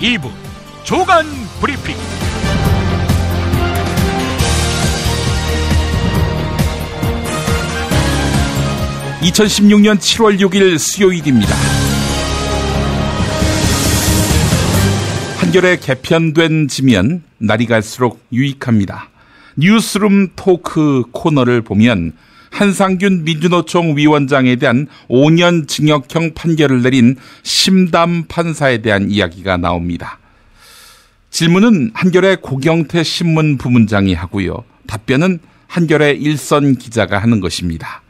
2부 조간 브리핑. 2016년 7월 6일 수요일입니다. 한결에 개편된 지면 날이 갈수록 유익합니다. 뉴스룸 토크 코너를 보면 한상균 민주노총 위원장에 대한 5년 징역형 판결을 내린 심담 판사에 대한 이야기가 나옵니다. 질문은 한결의 고경태 신문 부문장이 하고요. 답변은 한결의 일선 기자가 하는 것입니다.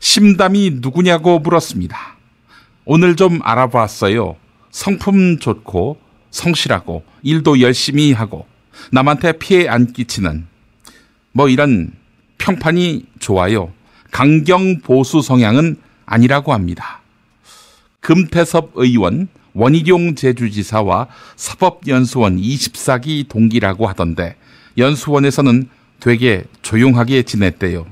심담이 누구냐고 물었습니다. 오늘 좀 알아봤어요. 성품 좋고 성실하고 일도 열심히 하고 남한테 피해 안 끼치는 뭐 이런 평판이 좋아요. 강경 보수 성향은 아니라고 합니다. 금태섭 의원, 원희룡 제주지사와 사법연수원 24기 동기라고 하던데 연수원에서는 되게 조용하게 지냈대요.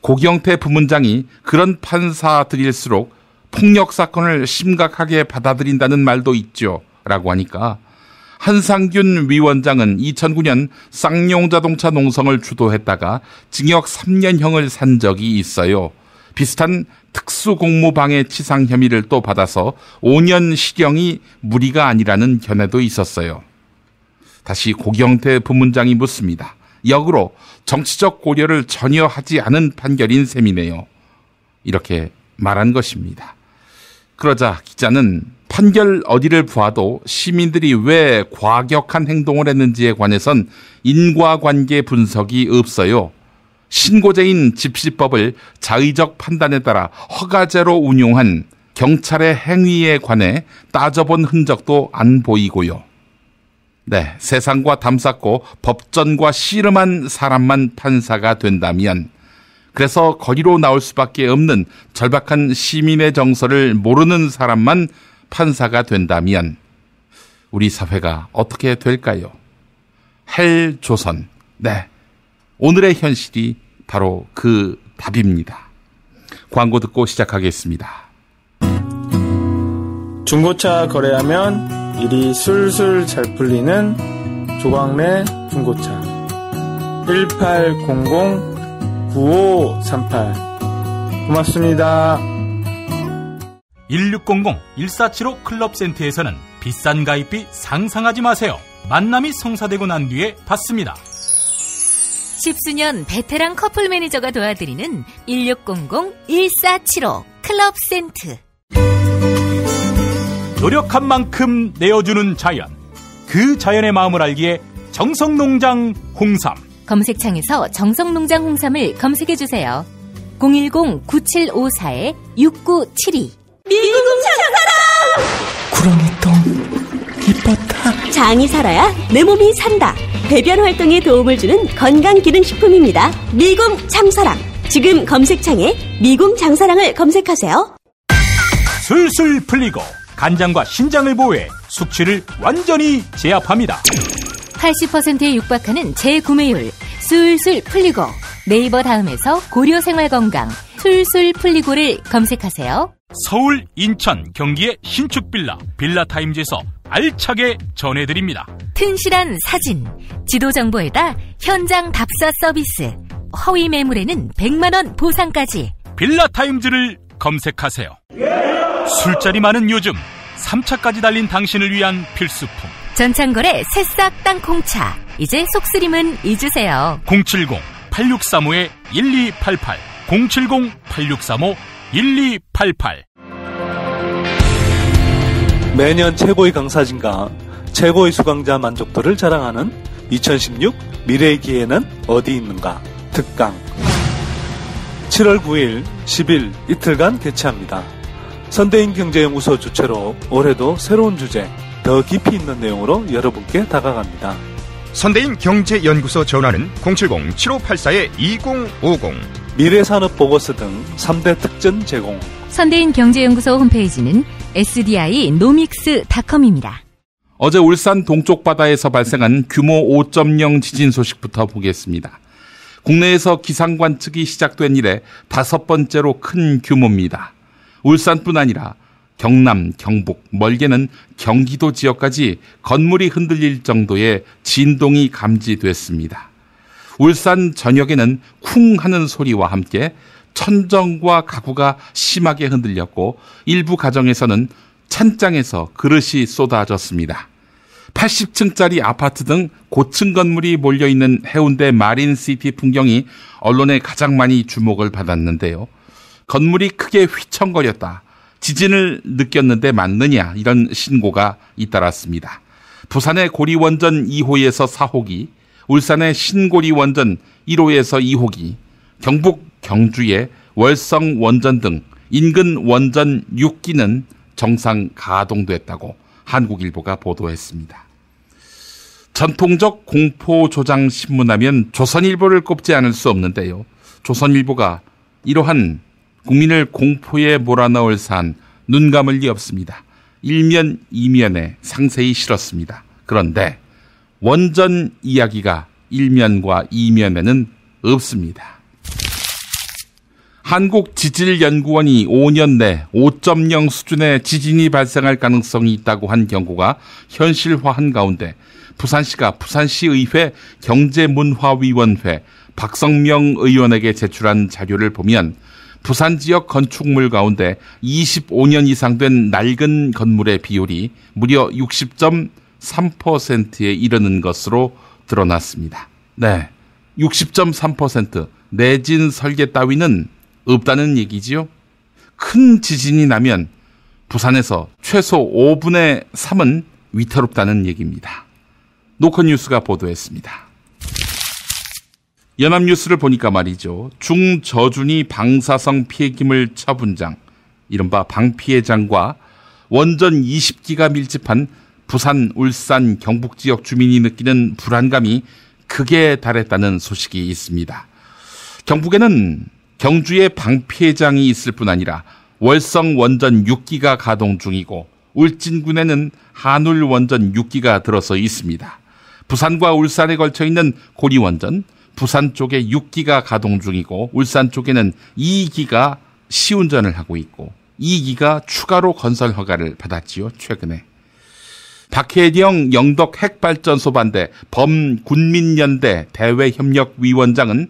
고경태 부문장이 그런 판사들일수록 폭력 사건을 심각하게 받아들인다는 말도 있죠. 라고 하니까 한상균 위원장은 2009년 쌍용 자동차 농성을 주도했다가 징역 3년형을 산 적이 있어요. 비슷한 특수공무방해 치상 혐의를 또 받아서 5년 실형이 무리가 아니라는 견해도 있었어요. 다시 고경태 부문장이 묻습니다. 역으로 정치적 고려를 전혀 하지 않은 판결인 셈이네요. 이렇게 말한 것입니다. 그러자 기자는 판결 어디를 보아도 시민들이 왜 과격한 행동을 했는지에 관해선 인과관계 분석이 없어요. 신고제인 집시법을 자의적 판단에 따라 허가제로 운용한 경찰의 행위에 관해 따져본 흔적도 안 보이고요. 네, 세상과 담쌓고 법전과 씨름한 사람만 판사가 된다면 그래서 거리로 나올 수밖에 없는 절박한 시민의 정서를 모르는 사람만 판사가 된다면 우리 사회가 어떻게 될까요? 헬 조선. 네. 오늘의 현실이 바로 그 답입니다. 광고 듣고 시작하겠습니다. 중고차 거래하면 일이 술술 잘 풀리는 조광래 중고차 1800-9538 고맙습니다. 1600-1475 클럽센터에서는 비싼 가입비 상상하지 마세요. 만남이 성사되고 난 뒤에 받습니다. 십수년 베테랑 커플 매니저가 도와드리는 1600-1475 클럽센트. 노력한 만큼 내어주는 자연. 그 자연의 마음을 알기에 정성농장 홍삼. 검색창에서 정성농장 홍삼을 검색해주세요. 010-9754-6972 미궁 장사랑! 구렁이 똥 이뻤다. 장이 살아야 내 몸이 산다. 배변 활동에 도움을 주는 건강기능식품입니다. 미궁 장사랑. 지금 검색창에 미궁 장사랑을 검색하세요. 술술 풀리고 간장과 신장을 보호해 숙취를 완전히 제압합니다. 80%에 육박하는 재구매율 술술 풀리고 네이버 다음에서 고려생활건강 술술 풀리고를 검색하세요. 서울, 인천, 경기의 신축 빌라, 빌라 타임즈에서 알차게 전해드립니다. 튼실한 사진, 지도 정보에다 현장 답사 서비스, 허위 매물에는 100만 원 보상까지. 빌라 타임즈를 검색하세요. 술자리 많은 요즘 3차까지 달린 당신을 위한 필수품. 전창걸의 새싹 땅콩차. 이제 속쓰림은 잊으세요. 070-8635-1288 070-8635-1288 매년 최고의 강사진과 최고의 수강자 만족도를 자랑하는 2016 미래의 기회는 어디 있는가 특강 7월 9일, 10일 이틀간 개최합니다. 선대인 경제연구소 주최로 올해도 새로운 주제, 더 깊이 있는 내용으로 여러분께 다가갑니다. 선대인 경제연구소 전화는 070-7584-2050 미래산업보고서 등 3대 특전 제공 선대인 경제연구소 홈페이지는 sdinomics.com입니다. 어제 울산 동쪽 바다에서 발생한 규모 5.0 지진 소식부터 보겠습니다. 국내에서 기상 관측이 시작된 이래 다섯 번째로 큰 규모입니다. 울산뿐 아니라 경남, 경북, 멀게는 경기도 지역까지 건물이 흔들릴 정도의 진동이 감지됐습니다. 울산 전역에는 쿵 하는 소리와 함께 천정과 가구가 심하게 흔들렸고 일부 가정에서는 찬장에서 그릇이 쏟아졌습니다. 80층짜리 아파트 등 고층 건물이 몰려있는 해운대 마린시티 풍경이 언론에 가장 많이 주목을 받았는데요. 건물이 크게 휘청거렸다. 지진을 느꼈는데 맞느냐 이런 신고가 잇따랐습니다. 부산의 고리원전 2호에서 4호기, 울산의 신고리 원전 1호에서 2호기, 경북 경주의 월성 원전 등 인근 원전 6기는 정상 가동됐다고 한국일보가 보도했습니다. 전통적 공포 조장 신문하면 조선일보를 꼽지 않을 수 없는데요. 조선일보가 이러한 국민을 공포에 몰아넣을 산 눈 감을 리 없습니다. 일면 이면에 상세히 실었습니다. 그런데 원전 이야기가 일면과 이면에는 없습니다. 한국지질연구원이 5년 내 5.0 수준의 지진이 발생할 가능성이 있다고 한 경고가 현실화한 가운데 부산시가 부산시의회 경제문화위원회 박성명 의원에게 제출한 자료를 보면 부산 지역 건축물 가운데 25년 이상 된 낡은 건물의 비율이 무려 60.3%에 이르는 것으로 드러났습니다. 네. 60.3% 내진 설계 따위는 없다는 얘기지요. 큰 지진이 나면 부산에서 최소 5분의 3은 위태롭다는 얘기입니다. 노컷뉴스가 보도했습니다. 연합뉴스를 보니까 말이죠. 중저준이 방사성 피해기물 처분장, 이른바 방피해장과 원전 20기가 밀집한 부산, 울산, 경북 지역 주민이 느끼는 불안감이 극에 달했다는 소식이 있습니다. 경북에는 경주에 방피해장이 있을 뿐 아니라 월성 원전 6기가 가동 중이고 울진군에는 한울 원전 6기가 들어서 있습니다. 부산과 울산에 걸쳐 있는 고리 원전, 부산 쪽에 6기가 가동 중이고 울산 쪽에는 2기가 시운전을 하고 있고 2기가 추가로 건설 허가를 받았지요, 최근에. 박혜령 영덕 핵발전소 반대 범군민연대 대외협력위원장은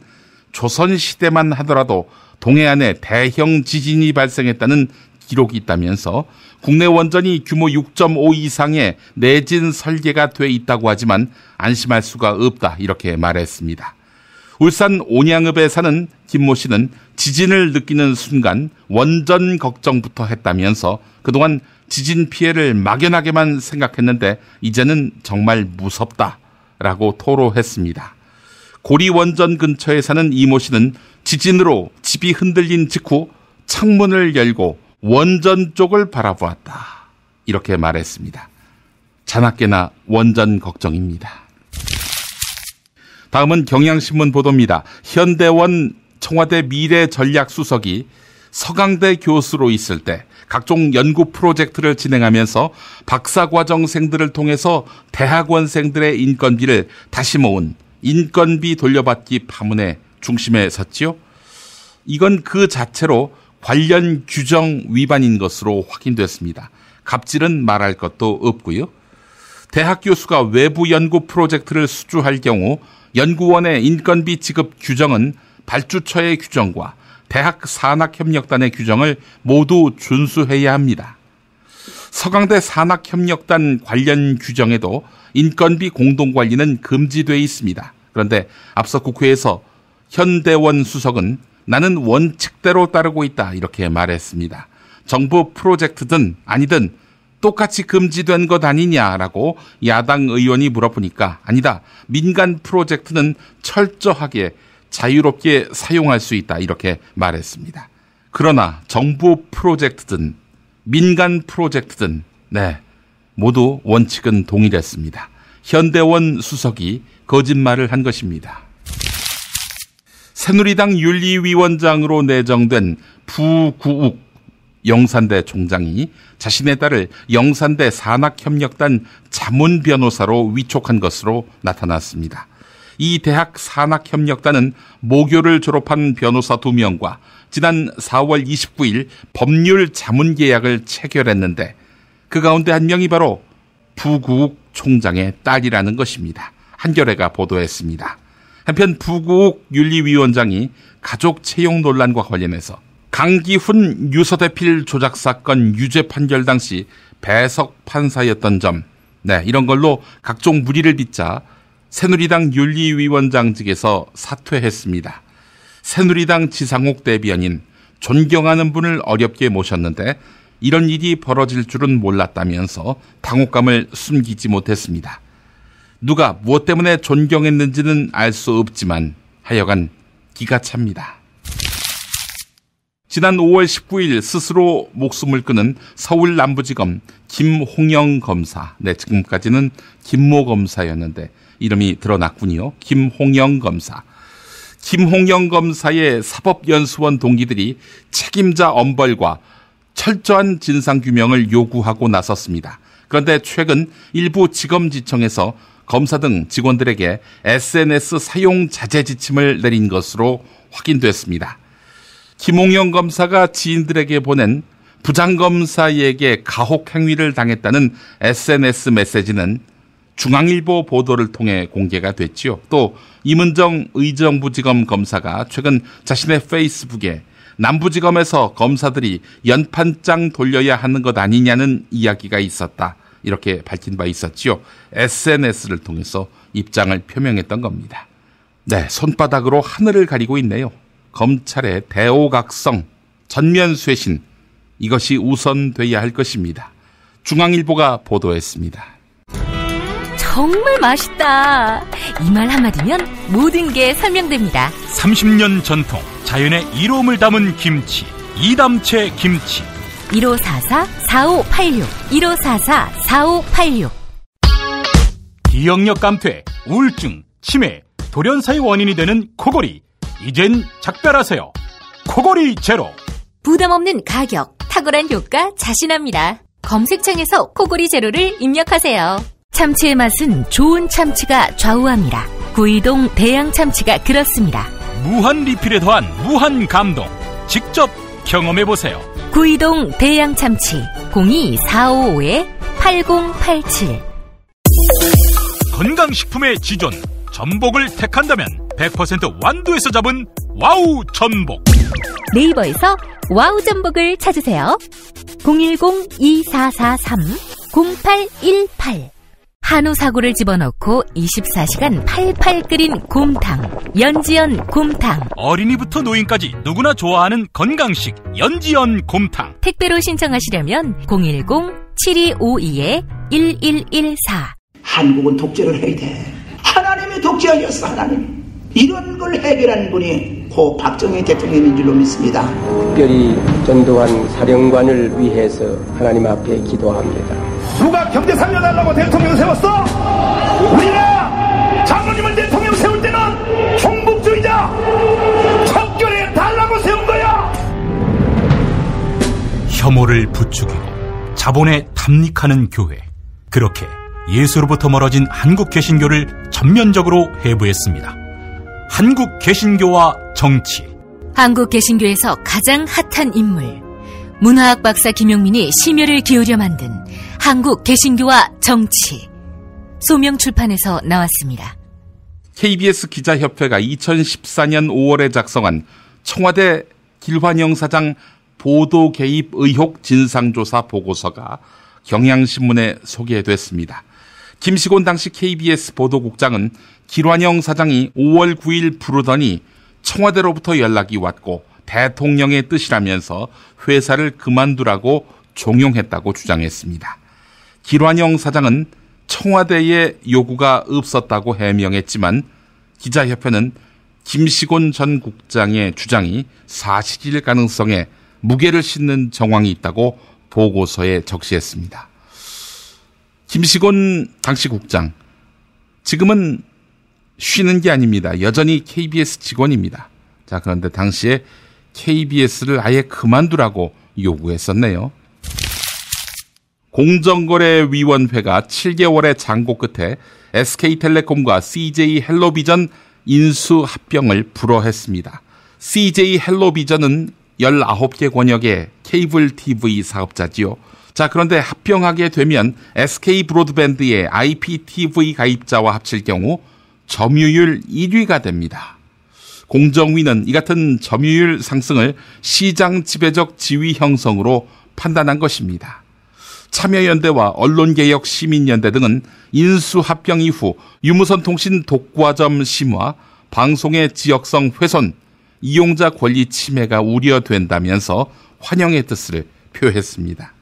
조선시대만 하더라도 동해안에 대형 지진이 발생했다는 기록이 있다면서 국내 원전이 규모 6.5 이상의 내진 설계가 돼 있다고 하지만 안심할 수가 없다 이렇게 말했습니다. 울산 온양읍에 사는 김모 씨는 지진을 느끼는 순간 원전 걱정부터 했다면서 그동안 지진 피해를 막연하게만 생각했는데 이제는 정말 무섭다라고 토로했습니다. 고리 원전 근처에 사는 이모 씨는 지진으로 집이 흔들린 직후 창문을 열고 원전 쪽을 바라보았다. 이렇게 말했습니다. 자나깨나 원전 걱정입니다. 다음은 경향신문 보도입니다. 현대원 청와대 미래전략수석이 서강대 교수로 있을 때 각종 연구 프로젝트를 진행하면서 박사과정생들을 통해서 대학원생들의 인건비를 다시 모은 인건비 돌려받기 파문의 중심에 섰지요. 이건 그 자체로 관련 규정 위반인 것으로 확인됐습니다. 갑질은 말할 것도 없고요. 대학 교수가 외부 연구 프로젝트를 수주할 경우 연구원의 인건비 지급 규정은 발주처의 규정과 대학 산학협력단의 규정을 모두 준수해야 합니다. 서강대 산학협력단 관련 규정에도 인건비 공동관리는 금지돼 있습니다. 그런데 앞서 국회에서 현대원 수석은 나는 원칙대로 따르고 있다 이렇게 말했습니다. 정부 프로젝트든 아니든 똑같이 금지된 것 아니냐라고 야당 의원이 물어보니까 아니다. 민간 프로젝트는 철저하게 자유롭게 사용할 수 있다. 이렇게 말했습니다. 그러나 정부 프로젝트든 민간 프로젝트든 네. 모두 원칙은 동일했습니다. 현대원 수석이 거짓말을 한 것입니다. 새누리당 윤리위원장으로 내정된 부구욱 영산대 총장이 자신의 딸을 영산대 산학협력단 자문 변호사로 위촉한 것으로 나타났습니다. 이 대학 산학협력단은 모교를 졸업한 변호사 두 명과 지난 4월 29일 법률 자문 계약을 체결했는데 그 가운데 한 명이 바로 부국 총장의 딸이라는 것입니다. 한겨레가 보도했습니다. 한편 부국 윤리위원장이 가족 채용 논란과 관련해서 강기훈 유서대필 조작 사건 유죄 판결 당시 배석 판사였던 점, 네, 이런 걸로 각종 무리를 빚자 새누리당 윤리위원장직에서 사퇴했습니다. 새누리당 지상욱 대변인 존경하는 분을 어렵게 모셨는데 이런 일이 벌어질 줄은 몰랐다면서 당혹감을 숨기지 못했습니다. 누가 무엇 때문에 존경했는지는 알 수 없지만 하여간 기가 찹니다. 지난 5월 19일 스스로 목숨을 끊은 서울 남부지검 김홍영 검사. 네, 지금까지는 김모 검사였는데 이름이 드러났군요. 김홍영 검사. 김홍영 검사의 사법연수원 동기들이 책임자 엄벌과 철저한 진상규명을 요구하고 나섰습니다. 그런데 최근 일부 지검지청에서 검사 등 직원들에게 SNS 사용 자제 지침을 내린 것으로 확인됐습니다. 김홍영 검사가 지인들에게 보낸 부장검사에게 가혹 행위를 당했다는 SNS 메시지는 중앙일보 보도를 통해 공개가 됐지요. 또 이문정 의정부지검 검사가 최근 자신의 페이스북에 남부지검에서 검사들이 연판장 돌려야 하는 것 아니냐는 이야기가 있었다. 이렇게 밝힌 바 있었지요. SNS를 통해서 입장을 표명했던 겁니다. 네, 손바닥으로 하늘을 가리고 있네요. 검찰의 대오각성, 전면 쇄신, 이것이 우선돼야 할 것입니다. 중앙일보가 보도했습니다. 정말 맛있다. 이 말 한마디면 모든 게 설명됩니다. 30년 전통 자연의 이로움을 담은 김치 이담채 김치 1544-4586. 1544-4586. 기억력 감퇴 우울증 치매 돌연사의 원인이 되는 코골이 이젠 작별하세요 코골이 제로 부담 없는 가격, 탁월한 효과 자신합니다. 검색창에서 코골이 제로를 입력하세요. 참치의 맛은 좋은 참치가 좌우합니다. 구이동 대양 참치가 그렇습니다. 무한 리필에 더한 무한 감동 직접 경험해 보세요 구이동 대양 참치 02455-8087 건강식품의 지존 전복을 택한다면 100% 완도에서 잡은 와우 전복 네이버에서 와우 전복을 찾으세요. 010-2443-0818 한우 사고를 집어넣고 24시간 팔팔 끓인 곰탕 연지연 곰탕 어린이부터 노인까지 누구나 좋아하는 건강식 연지연 곰탕 택배로 신청하시려면 010-7252-1114 한국은 독재를 해야 돼. 하나님이 독재하셨어, 하나님. 이런 걸 해결한 분이 고 박정희 대통령인 줄로 믿습니다. 특별히 전두환 사령관을 위해서 하나님 앞에 기도합니다. 누가 경제 살려달라고 대통령 세웠어? 우리가 장로님을 대통령 세울 때는 종북주의자 척결해 달라고 세운 거야. 혐오를 부추기고 자본에 탐닉하는 교회 그렇게 예수로부터 멀어진 한국 개신교를 전면적으로 해부했습니다. 한국 개신교와 정치 한국 개신교에서 가장 핫한 인물 문화학 박사 김용민이 심혈을 기울여 만든 한국 개신교와 정치 소명 출판에서 나왔습니다. KBS 기자협회가 2014년 5월에 작성한 청와대 길환영 사장 보도 개입 의혹 진상조사 보고서가 경향신문에 소개됐습니다. 김시곤 당시 KBS 보도국장은 길환영 사장이 5월 9일 부르더니 청와대로부터 연락이 왔고 대통령의 뜻이라면서 회사를 그만두라고 종용했다고 주장했습니다. 길환영 사장은 청와대의 요구가 없었다고 해명했지만 기자협회는 김시곤 전 국장의 주장이 사실일 가능성에 무게를 싣는 정황이 있다고 보고서에 적시했습니다. 김시곤 당시 국장, 지금은 쉬는 게 아닙니다. 여전히 KBS 직원입니다. 자, 그런데 당시에 KBS를 아예 그만두라고 요구했었네요. 공정거래위원회가 7개월의 장고 끝에 SK텔레콤과 CJ 헬로비전 인수 합병을 불허했습니다. CJ 헬로비전은 19개 권역의 케이블 TV 사업자지요. 자, 그런데 합병하게 되면 SK 브로드밴드의 IPTV 가입자와 합칠 경우 점유율 1위가 됩니다. 공정위는 이 같은 점유율 상승을 시장 지배적 지위 형성으로 판단한 것입니다. 참여연대와 언론개혁 시민연대 등은 인수 합병 이후 유무선 통신 독과점 심화, 방송의 지역성 훼손, 이용자 권리 침해가 우려된다면서 환영의 뜻을 표했습니다.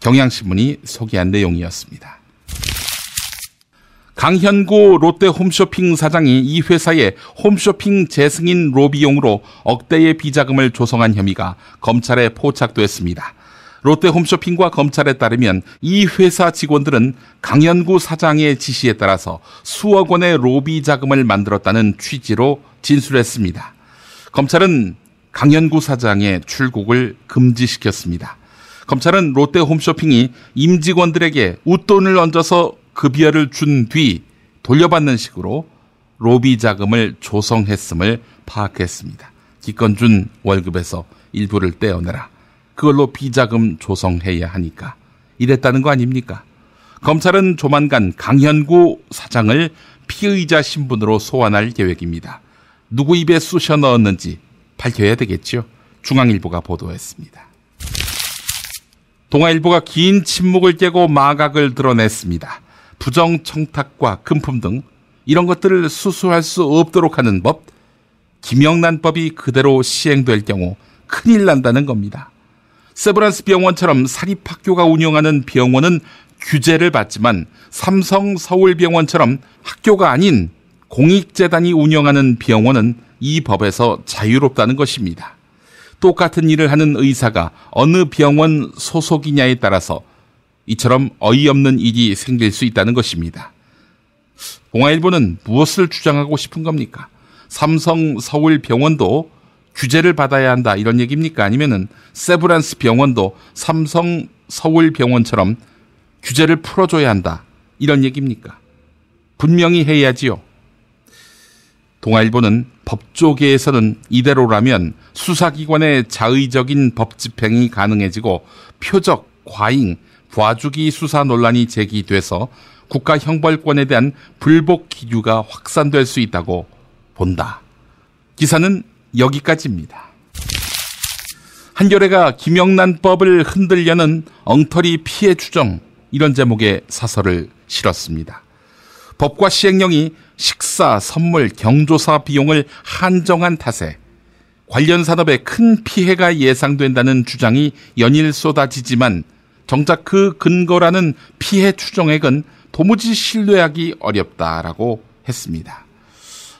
경향신문이 소개한 내용이었습니다. 강현구 롯데 홈쇼핑 사장이 이 회사의 홈쇼핑 재승인 로비용으로 억대의 비자금을 조성한 혐의가 검찰에 포착됐습니다. 롯데 홈쇼핑과 검찰에 따르면 이 회사 직원들은 강현구 사장의 지시에 따라서 수억 원의 로비 자금을 만들었다는 취지로 진술했습니다. 검찰은 강현구 사장의 출국을 금지시켰습니다. 검찰은 롯데 홈쇼핑이 임직원들에게 웃돈을 얹어서 급여를 준 뒤 돌려받는 식으로 로비 자금을 조성했음을 파악했습니다. 기껏 준 월급에서 일부를 떼어내라. 그걸로 비자금 조성해야 하니까 이랬다는 거 아닙니까? 검찰은 조만간 강현구 사장을 피의자 신분으로 소환할 계획입니다. 누구 입에 쑤셔 넣었는지 밝혀야 되겠죠. 중앙일보가 보도했습니다. 동아일보가 긴 침묵을 깨고 마각을 드러냈습니다. 부정 청탁과 금품 등 이런 것들을 수수할 수 없도록 하는 법, 김영란법이 그대로 시행될 경우 큰일 난다는 겁니다. 세브란스 병원처럼 사립학교가 운영하는 병원은 규제를 받지만 삼성 서울병원처럼 학교가 아닌 공익재단이 운영하는 병원은 이 법에서 자유롭다는 것입니다. 똑같은 일을 하는 의사가 어느 병원 소속이냐에 따라서 이처럼 어이없는 일이 생길 수 있다는 것입니다. 공화일보는 무엇을 주장하고 싶은 겁니까? 삼성 서울병원도 규제를 받아야 한다 이런 얘기입니까? 아니면은 세브란스 병원도 삼성 서울병원처럼 규제를 풀어줘야 한다 이런 얘기입니까? 분명히 해야지요. 동아일보는 법조계에서는 이대로라면 수사기관의 자의적인 법 집행이 가능해지고 표적, 과잉, 봐주기 수사 논란이 제기돼서 국가 형벌권에 대한 불복 기류가 확산될 수 있다고 본다. 기사는 여기까지입니다. 한겨레가 김영란법을 흔들려는 엉터리 피해 추정 이런 제목의 사설을 실었습니다. 법과 시행령이 식사, 선물, 경조사 비용을 한정한 탓에 관련 산업에 큰 피해가 예상된다는 주장이 연일 쏟아지지만 정작 그 근거라는 피해 추정액은 도무지 신뢰하기 어렵다라고 했습니다.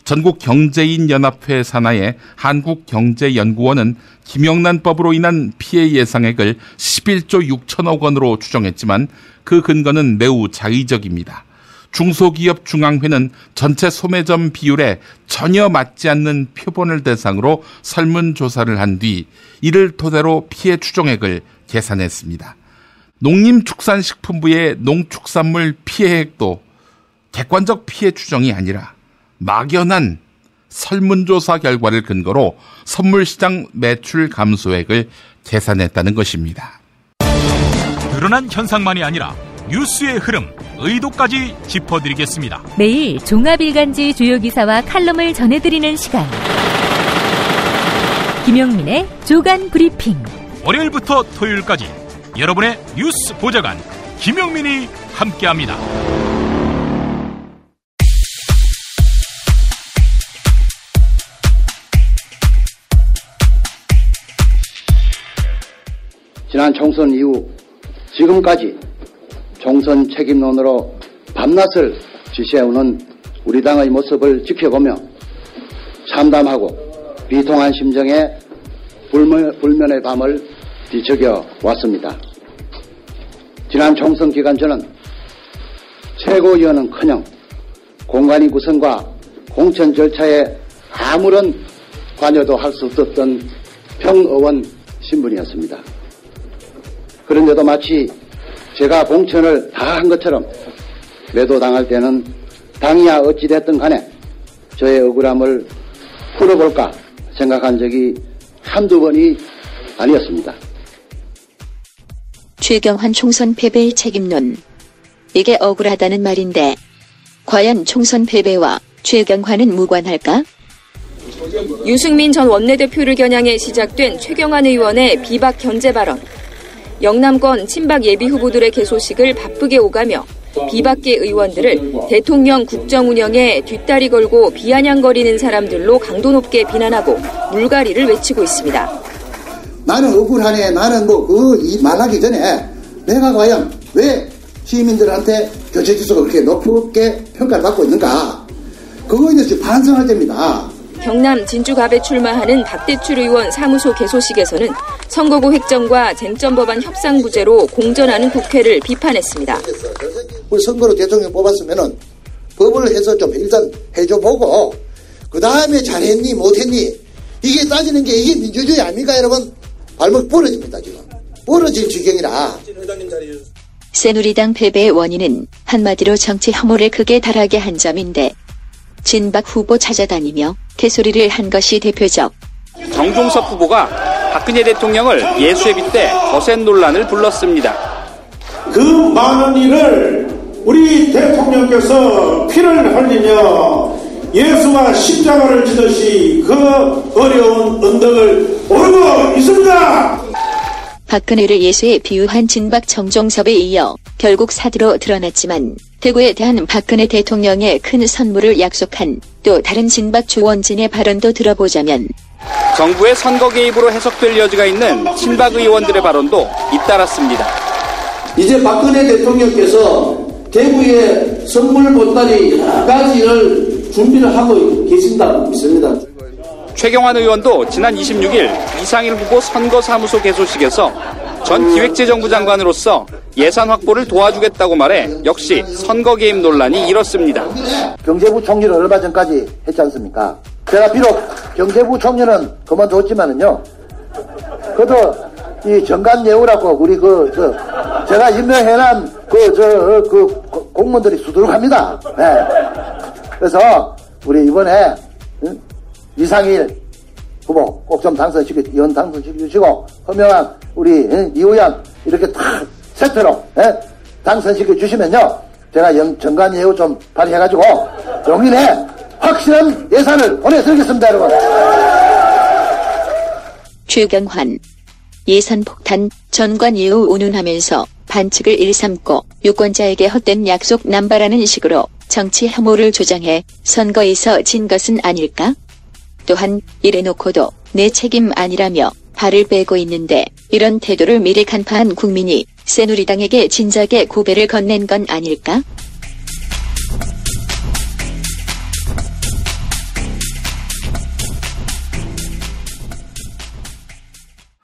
전국 경제인 연합회 산하의 한국경제연구원은 김영란법으로 인한 피해 예상액을 11조 6천억 원으로 추정했지만 그 근거는 매우 자의적입니다. 중소기업 중앙회는 전체 소매점 비율에 전혀 맞지 않는 표본을 대상으로 설문조사를 한 뒤 이를 토대로 피해 추정액을 계산했습니다. 농림축산식품부의 농축산물 피해액도 객관적 피해 추정이 아니라 막연한 설문조사 결과를 근거로 선물시장 매출 감소액을 계산했다는 것입니다. 드러난 현상만이 아니라 뉴스의 흐름, 의도까지 짚어드리겠습니다. 매일 종합일간지 주요 기사와 칼럼을 전해드리는 시간. 김영민의 조간 브리핑. 월요일부터 토요일까지 여러분의 뉴스 보좌관 김영민이 함께합니다. 지난 총선 이후 지금까지 총선 책임론으로 밤낮을 지시해오는 우리 당의 모습을 지켜보며 참담하고 비통한 심정에 불면, 불면의 밤을 뒤척여 왔습니다. 지난 총선 기간 저는 최고위원은 커녕 공간이 구성과 공천 절차에 아무런 관여도 할 수 없었던 평의원 신분이었습니다. 그런데도 마치 제가 공천을 다 한 것처럼 매도당할 때는 당이야 어찌됐든 간에 저의 억울함을 풀어볼까 생각한 적이 한두 번이 아니었습니다. 최경환 총선 패배의 책임론. 이게 억울하다는 말인데, 과연 총선 패배와 최경환은 무관할까? 유승민 전 원내대표를 겨냥해 시작된 최경환 의원의 비박 견제 발언. 영남권 친박 예비 후보들의 개소식을 바쁘게 오가며 비박계 의원들을 대통령 국정 운영에 뒷다리 걸고 비아냥거리는 사람들로 강도 높게 비난하고 물갈이를 외치고 있습니다. 나는 억울하네. 나는 뭐 그 말하기 전에 내가 과연 왜 시민들한테 교체 지수가 그렇게 높게 평가를 받고 있는가? 그거에 대해서 반성할 때입니다. 경남 진주갑에 출마하는 박대출 의원 사무소 개소식에서는 선거구 획정과 쟁점 법안 협상 부재로 공전하는 국회를 비판했습니다. 우리 선거로 대통령 뽑았으면은 법을 해서 좀 일단 해줘 보고 그 다음에 잘했니 못했니 이게 따지는 게 이게 민주주의 아닙니까 여러분? 발목 부러집니다 지금. 부러질 지경이라. 새누리당 패배의 원인은 한마디로 정치 혐오를 크게 달하게 한 점인데 진박 후보 찾아다니며 개소리를 한 것이 대표적. 정종섭 후보가 박근혜 대통령을 예수에 빗대 거센 논란을 불렀습니다. 그 많은 일을 우리 대통령께서 피를 흘리며 예수가 십자가를 지듯이 그 어려운 언덕을 오르고 있습니다. 박근혜를 예수에 비유한 진박 정종섭에 이어 결국 사드로 드러났지만 대구에 대한 박근혜 대통령의 큰 선물을 약속한 또 다른 진박 조원진의 발언도 들어보자면 정부의 선거 개입으로 해석될 여지가 있는 친박 의원들의 발언도 잇따랐습니다. 이제 박근혜 대통령께서 대구에 선물 보따리 여러 가지를 준비를 하고 계신다고 믿습니다. 최경환 의원도 지난 26일 이상일 후보 선거사무소 개소식에서 전 기획재정부 장관으로서 예산 확보를 도와주겠다고 말해 역시 선거 개입 논란이 일었습니다. 경제부 총리를 얼마 전까지 했지 않습니까? 제가 비록 경제부 총리는 그만뒀지만은요. 그래도 이 정관 예우라고 우리 그, 저, 제가 임명해놓은 그, 저, 그 공무원들이 수두룩합니다. 네. 그래서 우리 이번에 응? 이상일 후보 꼭 좀 당선시켜, 연 당선시켜주시고, 허명한 우리 응? 이 의원 이렇게 탁 세트로 예? 당선시켜 주시면요. 제가 영, 정관 예우 좀 발휘해가지고 용인에 확실한 예산을 보내드리겠습니다, 여러분. 최경환 예산 폭탄 전관 예우 운운하면서 반칙을 일삼고 유권자에게 헛된 약속 남발하는 식으로 정치 혐오를 조장해 선거에서 진 것은 아닐까? 또한 이래놓고도 내 책임 아니라며 발을 빼고 있는데 이런 태도를 미리 간파한 국민이 새누리당에게 진작에 고배를 건넨 건 아닐까?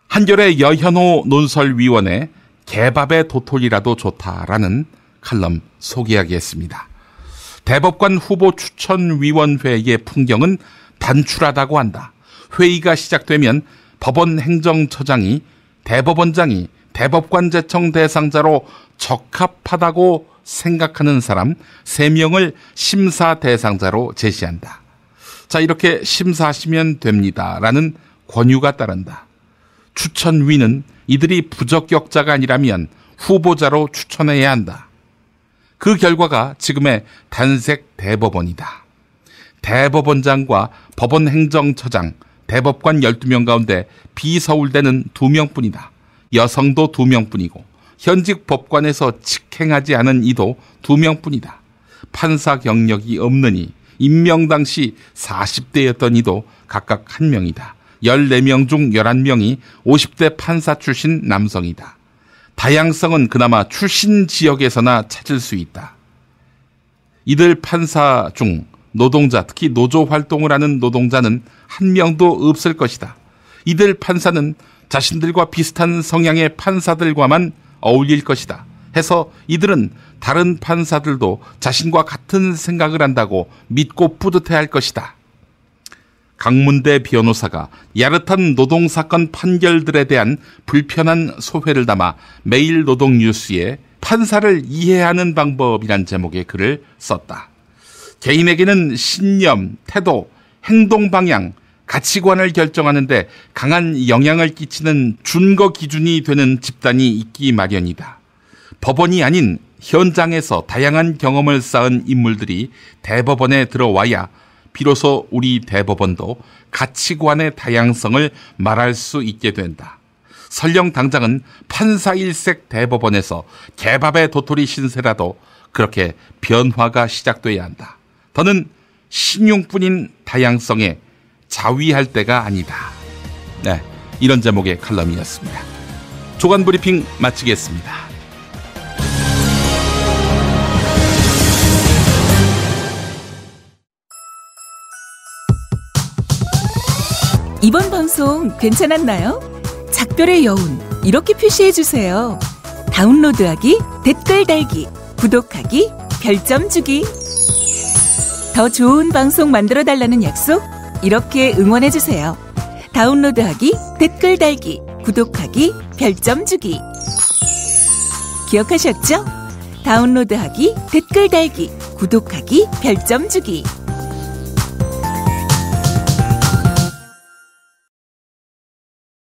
한결의 여현호 논설위원회 개밥의 도토리라도 좋다라는 칼럼 소개하겠습니다. 대법관 후보 추천위원회의 풍경은 단출하다고 한다. 회의가 시작되면 법원 행정처장이 대법원장이 대법관 제청 대상자로 적합하다고 생각하는 사람 3명을 심사 대상자로 제시한다. 자, 이렇게 심사하시면 됩니다. 라는 권유가 따른다. 추천위는 이들이 부적격자가 아니라면 후보자로 추천해야 한다. 그 결과가 지금의 단색 대법원이다. 대법원장과 법원 행정처장, 대법관 12명 가운데 비서울대는 2명뿐이다. 여성도 2명뿐이고 현직 법관에서 직행하지 않은 이도 2명뿐이다. 판사 경력이 없느니 임명 당시 40대였던 이도 각각 1명이다. 14명 중 11명이 50대 판사 출신 남성이다. 다양성은 그나마 출신 지역에서나 찾을 수 있다. 이들 판사 중 노동자, 특히 노조 활동을 하는 노동자는 한 명도 없을 것이다. 이들 판사는 자신들과 비슷한 성향의 판사들과만 어울릴 것이다. 해서 이들은 다른 판사들도 자신과 같은 생각을 한다고 믿고 뿌듯해 할 것이다. 강문대 변호사가 야릇한 노동 사건 판결들에 대한 불편한 소회를 담아 매일 노동 뉴스에 판사를 이해하는 방법이란 제목의 글을 썼다. 개인에게는 신념, 태도, 행동 방향, 가치관을 결정하는데 강한 영향을 끼치는 준거 기준이 되는 집단이 있기 마련이다. 법원이 아닌 현장에서 다양한 경험을 쌓은 인물들이 대법원에 들어와야 비로소 우리 대법원도 가치관의 다양성을 말할 수 있게 된다. 설령 당장은 판사 일색 대법원에서 개밥의 도토리 신세라도 그렇게 변화가 시작돼야 한다. 더는 신용뿐인 다양성에 자위할 때가 아니다. 네, 이런 제목의 칼럼이었습니다. 조간 브리핑 마치겠습니다. 이번 방송 괜찮았나요? 작별의 여운 이렇게 표시해 주세요. 다운로드하기, 댓글 달기, 구독하기, 별점 주기. 더 좋은 방송 만들어 달라는 약속 이렇게 응원해 주세요. 다운로드하기, 댓글 달기, 구독하기, 별점 주기. 기억하셨죠? 다운로드하기, 댓글 달기, 구독하기, 별점 주기.